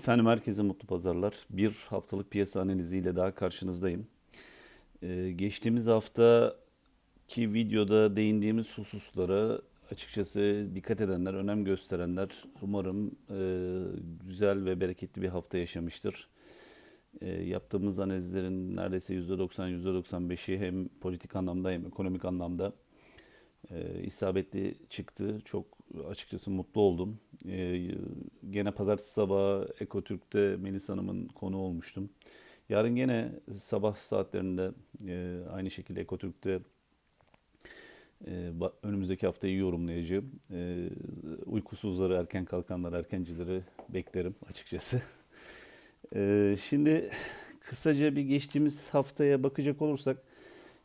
Efendim herkese mutlu pazarlar. Bir haftalık piyasa analiziyle daha karşınızdayım. Ee, geçtiğimiz haftaki videoda değindiğimiz hususlara açıkçası dikkat edenler, önem gösterenler umarım e, güzel ve bereketli bir hafta yaşamıştır. E, yaptığımız analizlerin neredeyse %90, %95'i hem politik anlamda hem ekonomik anlamda e, isabetli çıktı. Çok açıkçası mutlu oldum. E, gene pazartesi sabahı Ekotürk'te Melis Hanım'ın konu olmuştum. Yarın gene sabah saatlerinde e, aynı şekilde Ekotürk'te e, önümüzdeki haftayı yorumlayacağım. E, uykusuzları, erken kalkanları, erkencileri beklerim açıkçası. E, şimdi kısaca bir geçtiğimiz haftaya bakacak olursak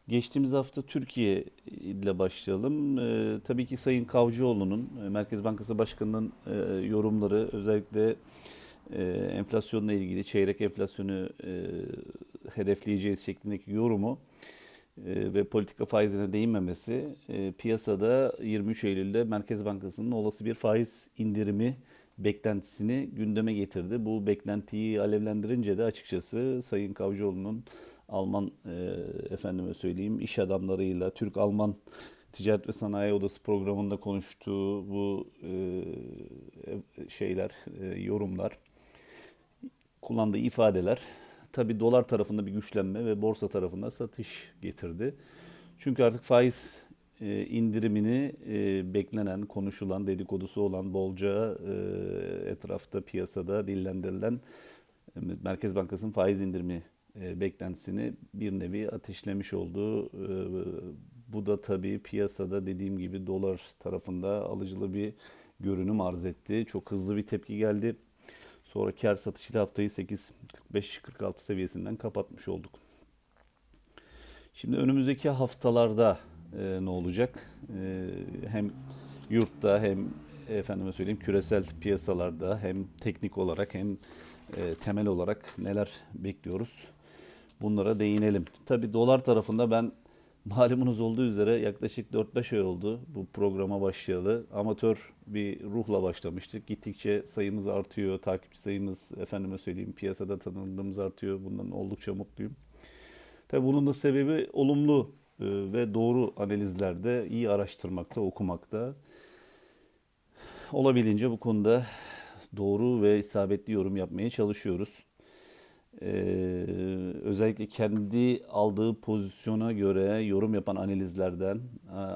Geçtiğimiz hafta Türkiye ile başlayalım. Ee, tabii ki Sayın Kavcıoğlu'nun, e, Merkez Bankası Başkanı'nın e, yorumları özellikle e, enflasyonla ilgili çeyrek enflasyonu e, hedefleyeceğiz şeklindeki yorumu e, ve politika faizine değinmemesi e, piyasada 23 Eylül'de Merkez Bankası'nın olası bir faiz indirimi beklentisini gündeme getirdi. Bu beklentiyi alevlendirince de açıkçası Sayın Kavcıoğlu'nun Alman e, efendime söyleyeyim iş adamlarıyla Türk-Alman Ticaret ve Sanayi Odası programında konuştuğu bu e, şeyler, e, yorumlar, kullandığı ifadeler tabi dolar tarafında bir güçlenme ve borsa tarafında satış getirdi. Çünkü artık faiz e, indirimini e, beklenen, konuşulan, dedikodusu olan bolca e, etrafta piyasada dillendirilen e, Merkez Bankası'nın faiz indirimi e, beklentisini bir nevi ateşlemiş oldu. E, bu da tabii piyasada dediğim gibi dolar tarafında alıcılı bir görünüm arz etti. Çok hızlı bir tepki geldi. Sonra kar satışıyla haftayı 8.45-46 seviyesinden kapatmış olduk. Şimdi önümüzdeki haftalarda e, ne olacak? E, hem yurtta hem efendime söyleyeyim küresel piyasalarda hem teknik olarak hem e, temel olarak neler bekliyoruz? Bunlara değinelim. Tabi dolar tarafında ben malumunuz olduğu üzere yaklaşık 4-5 ay oldu bu programa başlayalı. Amatör bir ruhla başlamıştık. Gittikçe sayımız artıyor, takipçi sayımız, efendime söyleyeyim piyasada tanınırlığımız artıyor. Bundan oldukça mutluyum. Tabi bunun da sebebi olumlu e, ve doğru analizlerde iyi araştırmakta, okumakta. Olabildiğince bu konuda doğru ve isabetli yorum yapmaya çalışıyoruz. Ee, özellikle kendi aldığı pozisyona göre yorum yapan analizlerden,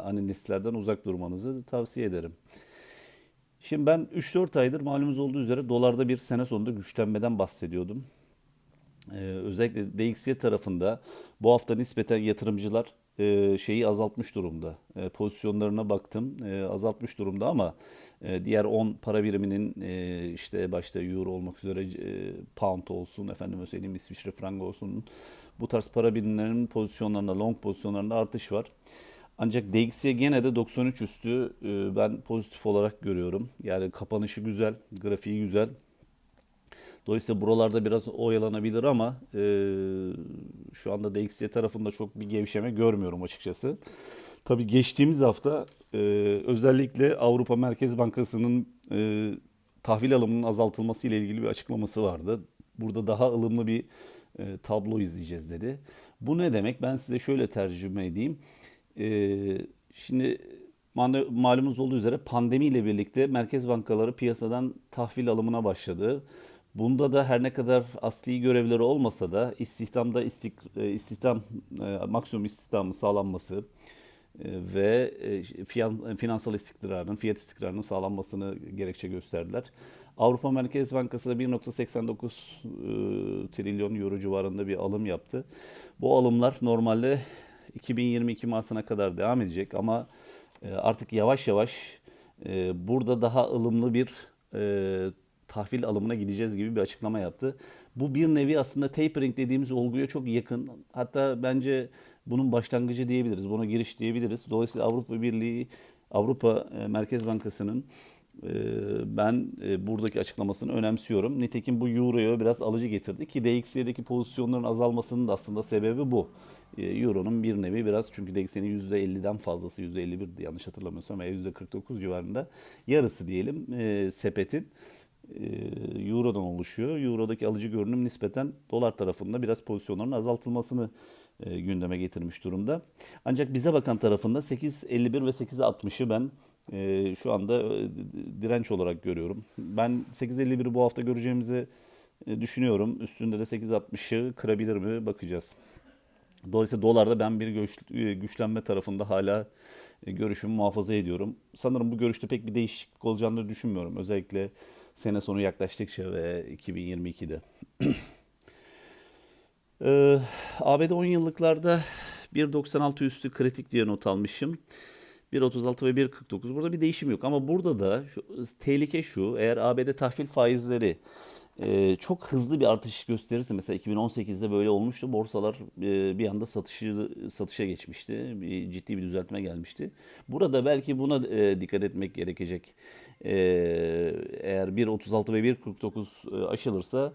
analistlerden uzak durmanızı tavsiye ederim. Şimdi ben 3-4 aydır malumunuz olduğu üzere dolarda bir sene sonunda güçlenmeden bahsediyordum. Ee, özellikle DXY tarafında bu hafta nispeten yatırımcılar e, şeyi azaltmış durumda. E, pozisyonlarına baktım e, azaltmış durumda ama e, diğer 10 para biriminin e, işte başta euro olmak üzere e, pound olsun efendim söyleyeyim İsviçre frangı olsun bu tarz para birimlerinin pozisyonlarında long pozisyonlarında artış var. Ancak DXY gene de 93 üstü e, ben pozitif olarak görüyorum. Yani kapanışı güzel, grafiği güzel. Dolayısıyla buralarda biraz oyalanabilir ama e, şu anda DXY tarafında çok bir gevşeme görmüyorum açıkçası. Tabii geçtiğimiz hafta e, özellikle Avrupa Merkez Bankası'nın e, tahvil alımının azaltılması ile ilgili bir açıklaması vardı. Burada daha ılımlı bir e, tablo izleyeceğiz dedi. Bu ne demek? Ben size şöyle tercüme edeyim. E, şimdi malumunuz olduğu üzere pandemiyle birlikte merkez bankaları piyasadan tahvil alımına başladı. Bunda da her ne kadar asli görevleri olmasa da istihdamda istik, e, istihdam e, maksimum istihdamı sağlanması e, ve finansal istikrarın, fiyat istikrarının sağlanmasını gerekçe gösterdiler. Avrupa Merkez Bankası da 1.89 trilyon euro civarında bir alım yaptı. Bu alımlar normalde 2022 Mart'ına kadar devam edecek ama artık yavaş yavaş burada daha ılımlı bir tahvil alımına gideceğiz gibi bir açıklama yaptı. Bu bir nevi aslında tapering dediğimiz olguya çok yakın. Hatta bence bunun başlangıcı diyebiliriz. Buna giriş diyebiliriz. Dolayısıyla Avrupa Birliği, Avrupa e, Merkez Bankası'nın e, ben e, buradaki açıklamasını önemsiyorum. Nitekim bu Euro'ya biraz alıcı getirdi ki DXY'deki pozisyonların azalmasının da aslında sebebi bu. Euro'nun bir nevi biraz çünkü DXY'nin %50'den fazlası %51'di yanlış hatırlamıyorsam veya %49 civarında yarısı diyelim sepetin Euro'dan oluşuyor. Euro'daki alıcı görünüm nispeten dolar tarafında biraz pozisyonların azaltılmasını e, gündeme getirmiş durumda. Ancak bize bakan tarafında 8.51 ve 8.60'ı ben e, şu anda e, direnç olarak görüyorum. Ben 8.51'i bu hafta göreceğimizi e, düşünüyorum. Üstünde de 8.60'ı kırabilir mi bakacağız. Dolayısıyla dolarda ben bir güç, e, güçlenme tarafında hala e, görüşümü muhafaza ediyorum. Sanırım bu görüşte pek bir değişiklik olacağını düşünmüyorum. Özellikle sene sonu yaklaştıkça ve 2022'de. Ee, ABD 10 yıllıklarda 1.96 üstü kritik diye not almışım. 1.36 ve 1.49 burada bir değişim yok. Ama burada da şu, tehlike şu eğer ABD tahvil faizleri e, çok hızlı bir artış gösterirse mesela 2018'de böyle olmuştu borsalar e, bir anda satışı satışa geçmişti. Bir, ciddi bir düzeltme gelmişti. Burada belki buna e, dikkat etmek gerekecek eğer 1.36 ve 1.49 e, aşılırsa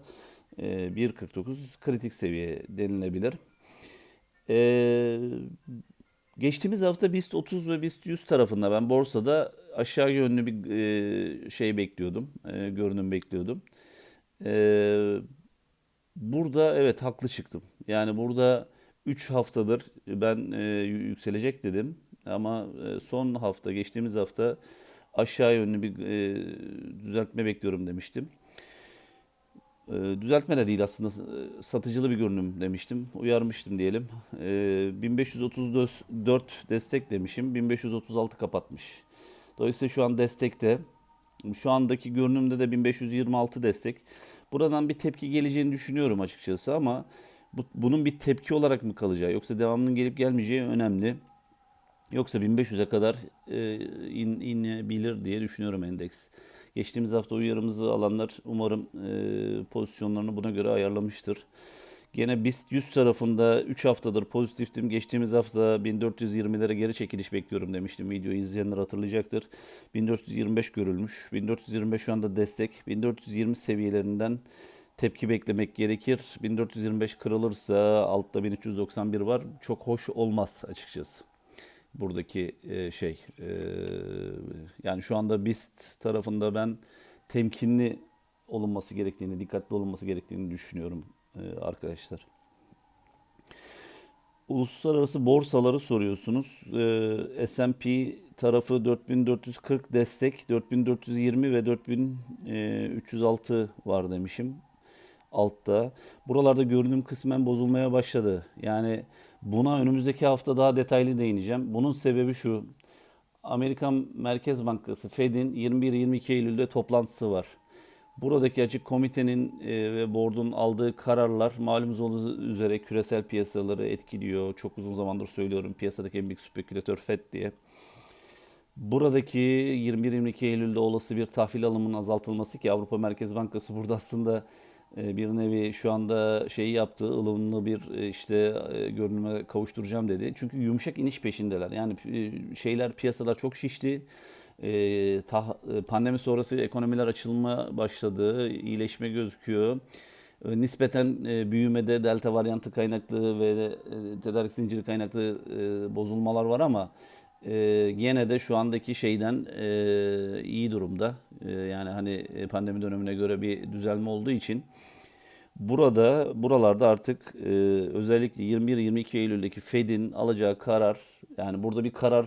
e, 1.49 kritik seviye denilebilir. E, geçtiğimiz hafta BIST 30 ve BIST 100 tarafında ben borsada aşağı yönlü bir e, şey bekliyordum, e, görünüm bekliyordum. E, burada evet haklı çıktım. Yani burada 3 haftadır ben e, yükselecek dedim ama e, son hafta geçtiğimiz hafta aşağı yönlü bir e, düzeltme bekliyorum demiştim. E, düzeltme de değil aslında satıcılı bir görünüm demiştim. Uyarmıştım diyelim. E, 1534 destek demişim. 1536 kapatmış. Dolayısıyla şu an destekte. Şu andaki görünümde de 1526 destek. Buradan bir tepki geleceğini düşünüyorum açıkçası ama bu, bunun bir tepki olarak mı kalacağı yoksa devamının gelip gelmeyeceği önemli. Yoksa 1500'e kadar e, in, inebilir diye düşünüyorum endeks. Geçtiğimiz hafta uyarımızı alanlar umarım e, pozisyonlarını buna göre ayarlamıştır. Gene BIST 100 tarafında 3 haftadır pozitiftim. Geçtiğimiz hafta 1420'lere geri çekiliş bekliyorum demiştim. Videoyu izleyenler hatırlayacaktır. 1425 görülmüş. 1425 şu anda destek. 1420 seviyelerinden tepki beklemek gerekir. 1425 kırılırsa altta 1391 var. Çok hoş olmaz açıkçası buradaki e, şey. E, yani şu anda BIST tarafında ben temkinli olunması gerektiğini, dikkatli olunması gerektiğini düşünüyorum e, arkadaşlar. Uluslararası borsaları soruyorsunuz. E, S&P tarafı 4440 destek, 4420 ve 4306 var demişim altta. Buralarda görünüm kısmen bozulmaya başladı. Yani buna önümüzdeki hafta daha detaylı değineceğim. Bunun sebebi şu. Amerikan Merkez Bankası Fed'in 21-22 Eylül'de toplantısı var. Buradaki açık komitenin e, ve board'un aldığı kararlar malumunuz olduğu üzere küresel piyasaları etkiliyor. Çok uzun zamandır söylüyorum piyasadaki en büyük spekülatör Fed diye. Buradaki 21-22 Eylül'de olası bir tahvil alımının azaltılması ki Avrupa Merkez Bankası burada aslında bir nevi şu anda şeyi yaptı, ılımlı bir e, işte e, görünüme kavuşturacağım dedi. Çünkü yumuşak iniş peşindeler. Yani şeyler piyasalar çok şişti. Pandemi sonrası ekonomiler açılma başladı, iyileşme gözüküyor. Nispeten büyümede delta varyantı kaynaklı ve tedarik zinciri kaynaklı bozulmalar var ama gene de şu andaki şeyden iyi durumda. Yani hani pandemi dönemine göre bir düzelme olduğu için Burada buralarda artık e, özellikle 21-22 Eylül'deki Fed'in alacağı karar yani burada bir karar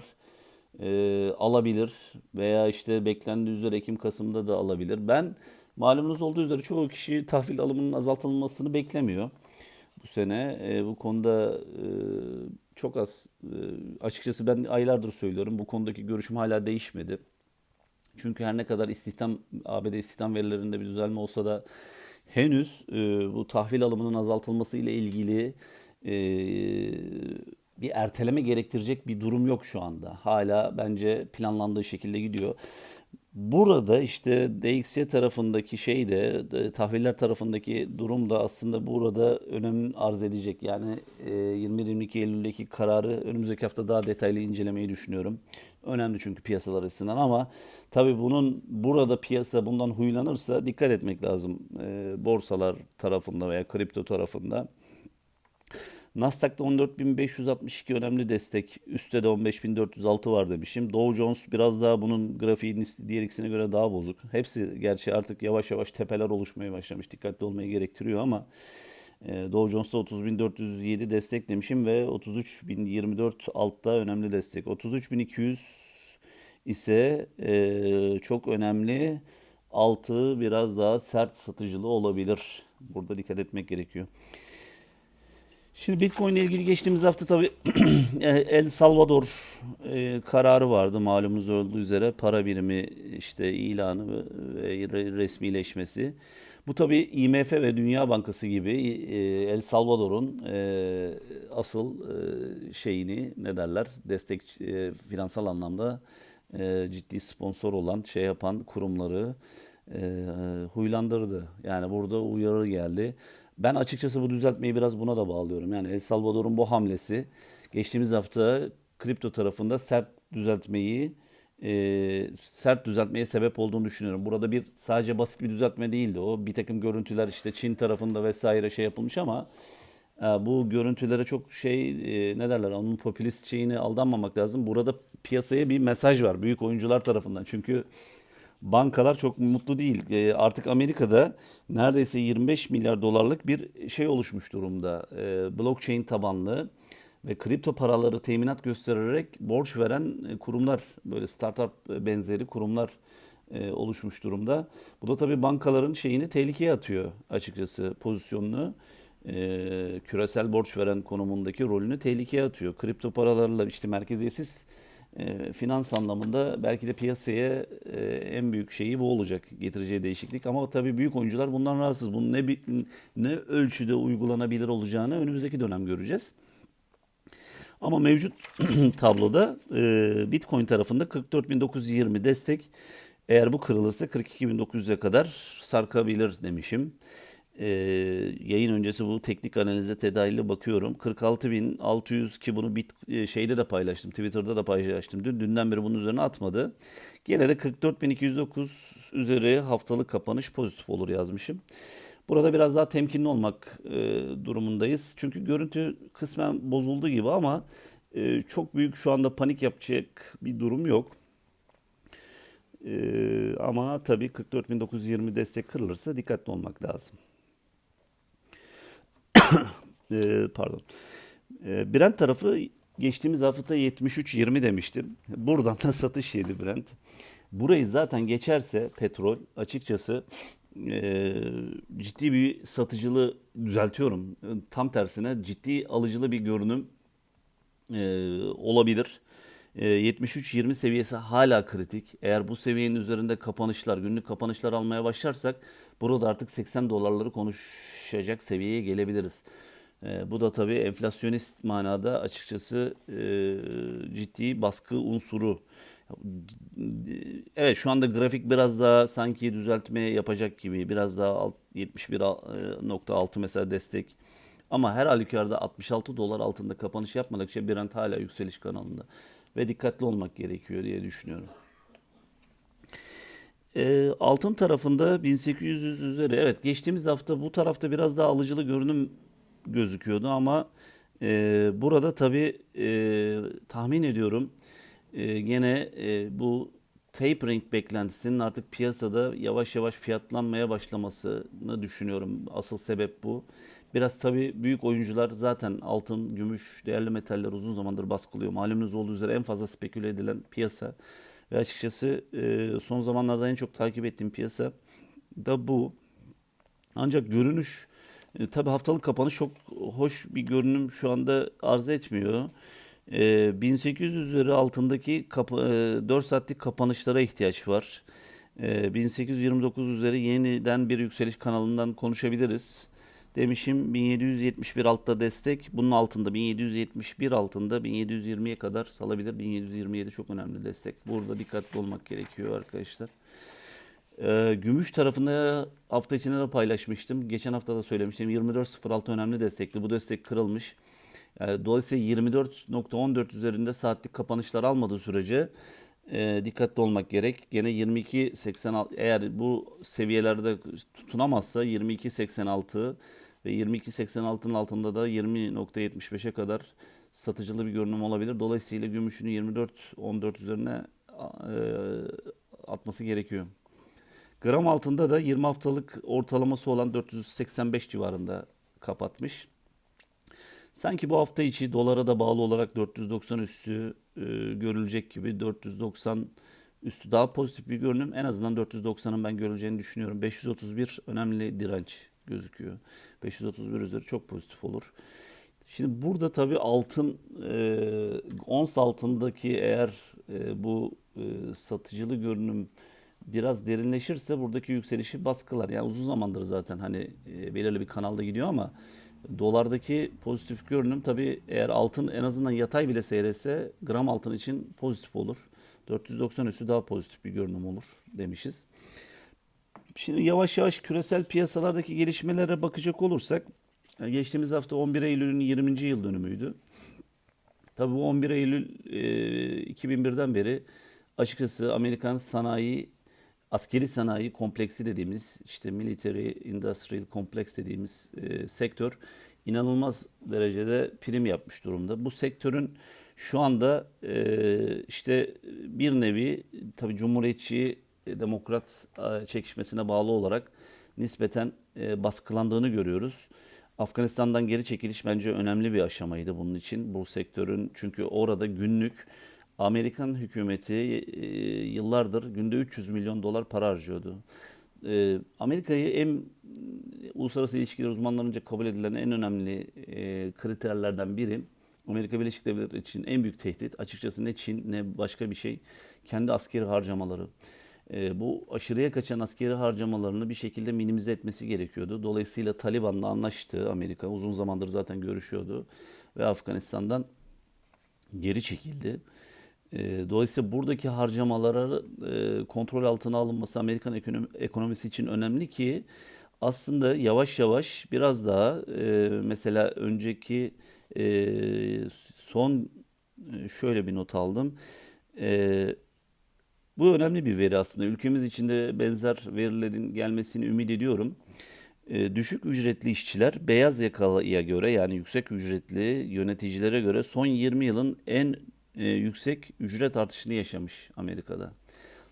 e, alabilir veya işte beklendiği üzere Ekim-Kasım'da da alabilir. Ben malumunuz olduğu üzere çoğu kişi tahvil alımının azaltılmasını beklemiyor bu sene. E, bu konuda e, çok az e, açıkçası ben aylardır söylüyorum bu konudaki görüşüm hala değişmedi. Çünkü her ne kadar istihdam ABD istihdam verilerinde bir düzelme olsa da henüz e, bu tahvil alımının azaltılması ile ilgili e, bir erteleme gerektirecek bir durum yok şu anda. Hala bence planlandığı şekilde gidiyor. Burada işte DXY tarafındaki şey de e, tahviller tarafındaki durum da aslında burada önem arz edecek. Yani e, 21-22 Eylül'deki kararı önümüzdeki hafta daha detaylı incelemeyi düşünüyorum. Önemli çünkü piyasalar açısından ama tabii bunun burada piyasa bundan huylanırsa dikkat etmek lazım e, borsalar tarafında veya kripto tarafında. Nasdaq'ta 14.562 önemli destek. Üstte de 15.406 var demişim. Dow Jones biraz daha bunun grafiğinin diğer ikisine göre daha bozuk. Hepsi gerçi artık yavaş yavaş tepeler oluşmaya başlamış. Dikkatli olmayı gerektiriyor ama e, Dow Jones'ta 30.407 destek demişim ve 33.024 altta önemli destek. 33.200 ise e, çok önemli. Altı biraz daha sert satıcılı olabilir. Burada dikkat etmek gerekiyor. Şimdi Bitcoin ile ilgili geçtiğimiz hafta tabii El Salvador e, kararı vardı malumunuz olduğu üzere para birimi işte ilanı ve resmileşmesi. Bu tabii IMF ve Dünya Bankası gibi e, El Salvador'un e, asıl e, şeyini ne derler destek e, finansal anlamda e, ciddi sponsor olan şey yapan kurumları e, huylandırdı. Yani burada uyarı geldi. Ben açıkçası bu düzeltmeyi biraz buna da bağlıyorum. Yani El Salvador'un bu hamlesi geçtiğimiz hafta kripto tarafında sert düzeltmeyi e, sert düzeltmeye sebep olduğunu düşünüyorum. Burada bir sadece basit bir düzeltme değildi o. Bir takım görüntüler işte Çin tarafında vesaire şey yapılmış ama e, bu görüntülere çok şey e, ne derler onun popülist şeyini aldanmamak lazım. Burada piyasaya bir mesaj var büyük oyuncular tarafından. Çünkü bankalar çok mutlu değil. E, artık Amerika'da neredeyse 25 milyar dolarlık bir şey oluşmuş durumda. E, blockchain tabanlı ve kripto paraları teminat göstererek borç veren e, kurumlar, böyle startup benzeri kurumlar e, oluşmuş durumda. Bu da tabii bankaların şeyini tehlikeye atıyor açıkçası pozisyonunu. E, küresel borç veren konumundaki rolünü tehlikeye atıyor. Kripto paralarla işte merkeziyetsiz e, finans anlamında belki de piyasaya e, en büyük şeyi bu olacak getireceği değişiklik. Ama tabii büyük oyuncular bundan rahatsız. Bunun ne ne ölçüde uygulanabilir olacağını önümüzdeki dönem göreceğiz. Ama mevcut tabloda e, Bitcoin tarafında 44.920 destek. Eğer bu kırılırsa 42.900'e kadar sarkabilir demişim. Ee, yayın öncesi bu teknik analize tedayili bakıyorum. 46.600 ki bunu bit e, şeyde de paylaştım. Twitter'da da paylaştım. Dün dünden beri bunun üzerine atmadı. Gene de 44.209 üzeri haftalık kapanış pozitif olur yazmışım. Burada biraz daha temkinli olmak e, durumundayız. Çünkü görüntü kısmen bozuldu gibi ama e, çok büyük şu anda panik yapacak bir durum yok. E, ama tabii 44.920 destek kırılırsa dikkatli olmak lazım. e, pardon. E, Brent tarafı geçtiğimiz hafta 73.20 demiştim. Buradan da satış yedi Brent. Burayı zaten geçerse petrol açıkçası e, ciddi bir satıcılı düzeltiyorum. Tam tersine ciddi alıcılı bir görünüm e, olabilir. E, 73-20 seviyesi hala kritik. Eğer bu seviyenin üzerinde kapanışlar, günlük kapanışlar almaya başlarsak burada artık 80 dolarları konuşacak seviyeye gelebiliriz. E, bu da tabii enflasyonist manada açıkçası e, ciddi baskı unsuru. Evet şu anda grafik biraz daha sanki düzeltme yapacak gibi. Biraz daha 71.6 mesela destek. Ama her halükarda 66 dolar altında kapanış yapmadıkça Brent hala yükseliş kanalında. Ve dikkatli olmak gerekiyor diye düşünüyorum. E, altın tarafında 1800 üzeri. Evet geçtiğimiz hafta bu tarafta biraz daha alıcılı görünüm gözüküyordu ama e, burada tabii e, tahmin ediyorum e, gene e, bu tapering beklentisinin artık piyasada yavaş yavaş fiyatlanmaya başlamasını düşünüyorum. Asıl sebep bu. Biraz tabii büyük oyuncular zaten altın, gümüş, değerli metaller uzun zamandır baskılıyor. Malumunuz olduğu üzere en fazla speküle edilen piyasa. Ve açıkçası e, son zamanlarda en çok takip ettiğim piyasa da bu. Ancak görünüş e, tabii haftalık kapanış çok hoş bir görünüm şu anda arz etmiyor. E, 1800 üzeri altındaki kapı, e, 4 saatlik kapanışlara ihtiyaç var. E, 1829 üzeri yeniden bir yükseliş kanalından konuşabiliriz. Demişim 1771 altta destek. Bunun altında 1771 altında 1720'ye kadar salabilir. 1727 çok önemli destek. Burada dikkatli olmak gerekiyor arkadaşlar. Ee, gümüş tarafında hafta içinde de paylaşmıştım. Geçen hafta da söylemiştim. 24.06 önemli destekli. Bu destek kırılmış. Yani dolayısıyla 24.14 üzerinde saatlik kapanışlar almadığı sürece e, dikkatli olmak gerek. Gene 22.86 eğer bu seviyelerde tutunamazsa 22.86 ve ve 22.86'nın altında da 20.75'e kadar satıcılı bir görünüm olabilir. Dolayısıyla gümüşünü 24-14 üzerine e, atması gerekiyor. Gram altında da 20 haftalık ortalaması olan 485 civarında kapatmış. Sanki bu hafta içi dolara da bağlı olarak 490 üstü e, görülecek gibi 490 üstü daha pozitif bir görünüm. En azından 490'ın ben görüleceğini düşünüyorum. 531 önemli direnç gözüküyor. 531 üzeri çok pozitif olur. Şimdi burada tabii altın e, ons altındaki eğer e, bu e, satıcılı görünüm biraz derinleşirse buradaki yükselişi baskılar. Yani uzun zamandır zaten hani e, belirli bir kanalda gidiyor ama dolardaki pozitif görünüm tabii eğer altın en azından yatay bile seyretse gram altın için pozitif olur. 490 üstü daha pozitif bir görünüm olur demişiz. Şimdi yavaş yavaş küresel piyasalardaki gelişmelere bakacak olursak e, geçtiğimiz hafta 11 Eylül'ün 20. yıl dönümüydü. Tabii bu 11 Eylül e, 2001'den beri açıkçası Amerikan sanayi askeri sanayi kompleksi dediğimiz işte military industrial complex dediğimiz e, sektör inanılmaz derecede prim yapmış durumda. Bu sektörün şu anda e, işte bir nevi tabi cumhuriyetçi e, demokrat çekişmesine bağlı olarak nispeten e, baskılandığını görüyoruz. Afganistan'dan geri çekiliş bence önemli bir aşamaydı bunun için. Bu sektörün çünkü orada günlük Amerikan hükümeti e, yıllardır günde 300 milyon dolar para harcıyordu. E, Amerika'yı en uluslararası ilişkiler uzmanlarınca kabul edilen en önemli e, kriterlerden biri Amerika Birleşik Devletleri için en büyük tehdit açıkçası ne Çin ne başka bir şey kendi askeri harcamaları. E, bu aşırıya kaçan askeri harcamalarını bir şekilde minimize etmesi gerekiyordu. Dolayısıyla Taliban'la anlaştı Amerika. Uzun zamandır zaten görüşüyordu ve Afganistan'dan geri çekildi. E, dolayısıyla buradaki harcamalara e, kontrol altına alınması Amerikan ekonomi, ekonomisi için önemli ki aslında yavaş yavaş biraz daha e, mesela önceki e, son e, şöyle bir not aldım. E, bu önemli bir veri aslında. Ülkemiz içinde benzer verilerin gelmesini ümit ediyorum. E, düşük ücretli işçiler beyaz yakalıya göre yani yüksek ücretli yöneticilere göre son 20 yılın en e, yüksek ücret artışını yaşamış Amerika'da.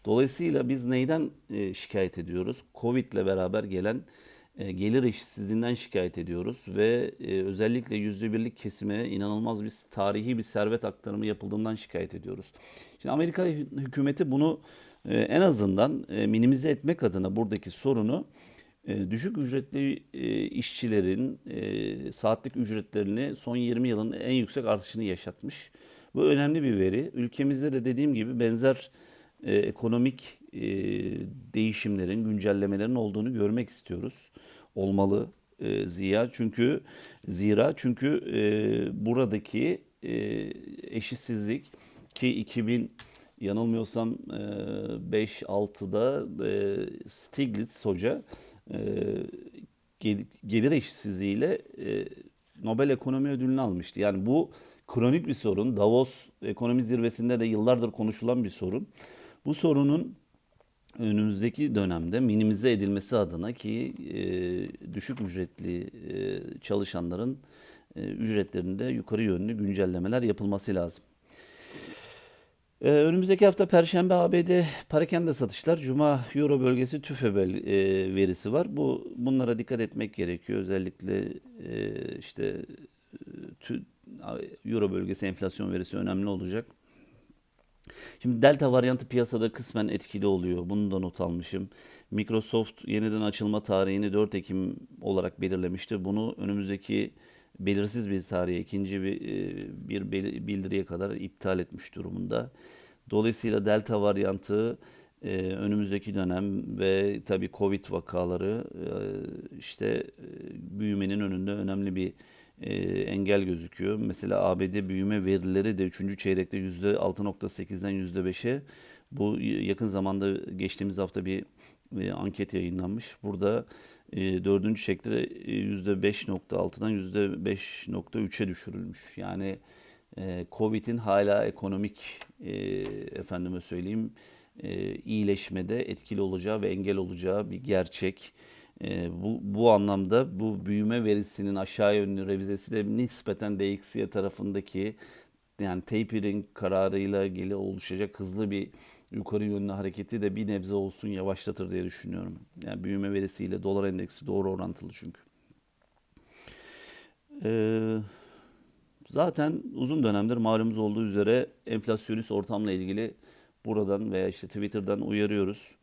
Dolayısıyla biz neyden e, şikayet ediyoruz? Covid ile beraber gelen e, gelir eşitsizliğinden şikayet ediyoruz ve e, özellikle yüzde birlik kesime inanılmaz bir tarihi bir servet aktarımı yapıldığından şikayet ediyoruz. Şimdi Amerika hükümeti bunu e, en azından e, minimize etmek adına buradaki sorunu e, düşük ücretli e, işçilerin e, saatlik ücretlerini son 20 yılın en yüksek artışını yaşatmış. Bu önemli bir veri. Ülkemizde de dediğim gibi benzer e, ekonomik e, değişimlerin, güncellemelerin olduğunu görmek istiyoruz. Olmalı e, ziya çünkü zira çünkü e, buradaki e, eşitsizlik ki 2000 yanılmıyorsam e, 5-6'da e, Stiglitz hoca e, gelir eşitsizliğiyle e, Nobel Ekonomi Ödülünü almıştı. Yani bu kronik bir sorun. Davos ekonomi zirvesinde de yıllardır konuşulan bir sorun. Bu sorunun önümüzdeki dönemde minimize edilmesi adına ki e, düşük ücretli e, çalışanların e, ücretlerinde yukarı yönlü güncellemeler yapılması lazım. Ee, önümüzdeki hafta Perşembe ABD parakende satışlar, Cuma Euro bölgesi TÜFE bel, e, verisi var. Bu bunlara dikkat etmek gerekiyor. Özellikle e, işte tü, Euro bölgesi enflasyon verisi önemli olacak. Şimdi Delta varyantı piyasada kısmen etkili oluyor. Bunu da not almışım. Microsoft yeniden açılma tarihini 4 Ekim olarak belirlemişti. Bunu önümüzdeki belirsiz bir tarihe, ikinci bir, e, bir bildiriye kadar iptal etmiş durumunda. Dolayısıyla Delta varyantı e, önümüzdeki dönem ve tabii Covid vakaları e, işte büyümenin önünde önemli bir engel gözüküyor. Mesela ABD büyüme verileri de 3. çeyrekte %6.8'den %5'e bu yakın zamanda geçtiğimiz hafta bir anket yayınlanmış. Burada e, dördüncü çekte %5.6'dan %5.3'e düşürülmüş. Yani e, Covid'in hala ekonomik e, efendime söyleyeyim e, iyileşmede etkili olacağı ve engel olacağı bir gerçek. E, bu, bu anlamda bu büyüme verisinin aşağı yönlü revizesi de nispeten DXY tarafındaki yani tapering kararıyla ilgili oluşacak hızlı bir yukarı yönlü hareketi de bir nebze olsun yavaşlatır diye düşünüyorum. Yani büyüme verisiyle dolar endeksi doğru orantılı çünkü. Ee, zaten uzun dönemdir malumuz olduğu üzere enflasyonist ortamla ilgili buradan veya işte Twitter'dan uyarıyoruz.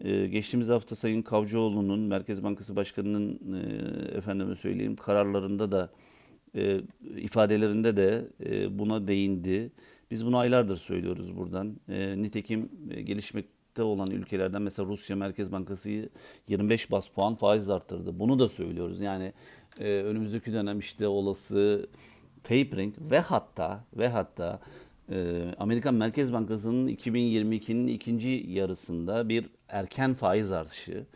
Ee, geçtiğimiz hafta Sayın Kavcıoğlu'nun Merkez Bankası Başkanı'nın e, efendime söyleyeyim kararlarında da e, ifadelerinde de e, buna değindi. Biz bunu aylardır söylüyoruz buradan. Nitekim e, gelişmekte olan ülkelerden mesela Rusya Merkez Bankası 25 bas puan faiz arttırdı. Bunu da söylüyoruz. Yani e, önümüzdeki dönem işte olası tapering ve hatta ve hatta Amerikan Merkez Bankası'nın 2022'nin ikinci yarısında bir erken faiz artışı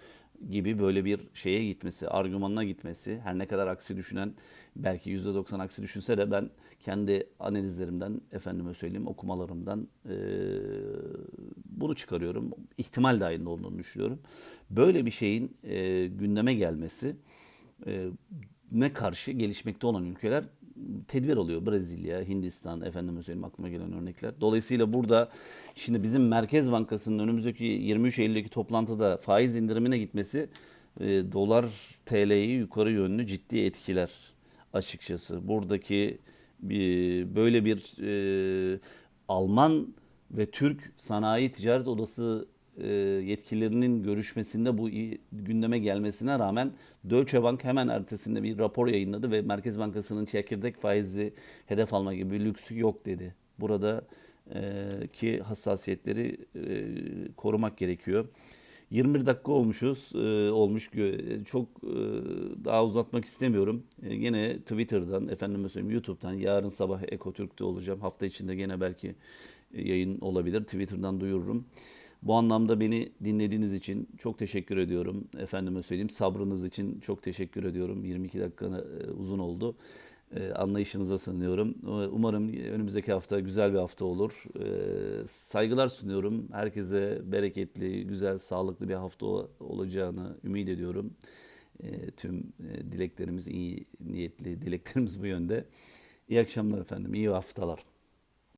gibi böyle bir şeye gitmesi, argümanına gitmesi, her ne kadar aksi düşünen belki %90 aksi düşünse de ben kendi analizlerimden, efendime söyleyeyim okumalarımdan e, bunu çıkarıyorum. İhtimal dahilinde olduğunu düşünüyorum. Böyle bir şeyin e, gündeme gelmesi e, ne karşı gelişmekte olan ülkeler tedbir alıyor. Brezilya, Hindistan, efendime söyleyeyim aklıma gelen örnekler. Dolayısıyla burada şimdi bizim Merkez Bankası'nın önümüzdeki 23 Eylül'deki toplantıda faiz indirimine gitmesi e, dolar TL'yi yukarı yönlü ciddi etkiler açıkçası. Buradaki bir, böyle bir e, Alman ve Türk Sanayi Ticaret Odası e, yetkililerinin görüşmesinde bu gündeme gelmesine rağmen Deutsche Bank hemen ertesinde bir rapor yayınladı ve Merkez Bankası'nın çekirdek faizi hedef alma gibi bir lüksü yok dedi. Burada e, ki hassasiyetleri e, korumak gerekiyor. 21 dakika olmuşuz, e, olmuş. Çok e, daha uzatmak istemiyorum. E, yine Twitter'dan, efendime söyleyeyim YouTube'dan, yarın sabah Ekotürk'te olacağım. Hafta içinde gene belki e, yayın olabilir. Twitter'dan duyururum. Bu anlamda beni dinlediğiniz için çok teşekkür ediyorum. Efendime söyleyeyim sabrınız için çok teşekkür ediyorum. 22 dakika e, uzun oldu. E, anlayışınıza sığınıyorum. E, umarım önümüzdeki hafta güzel bir hafta olur. Saygılar sunuyorum. Herkese bereketli, güzel, sağlıklı bir hafta olacağını ümit ediyorum. Tüm dileklerimiz iyi niyetli, dileklerimiz bu yönde. İyi akşamlar efendim, iyi haftalar.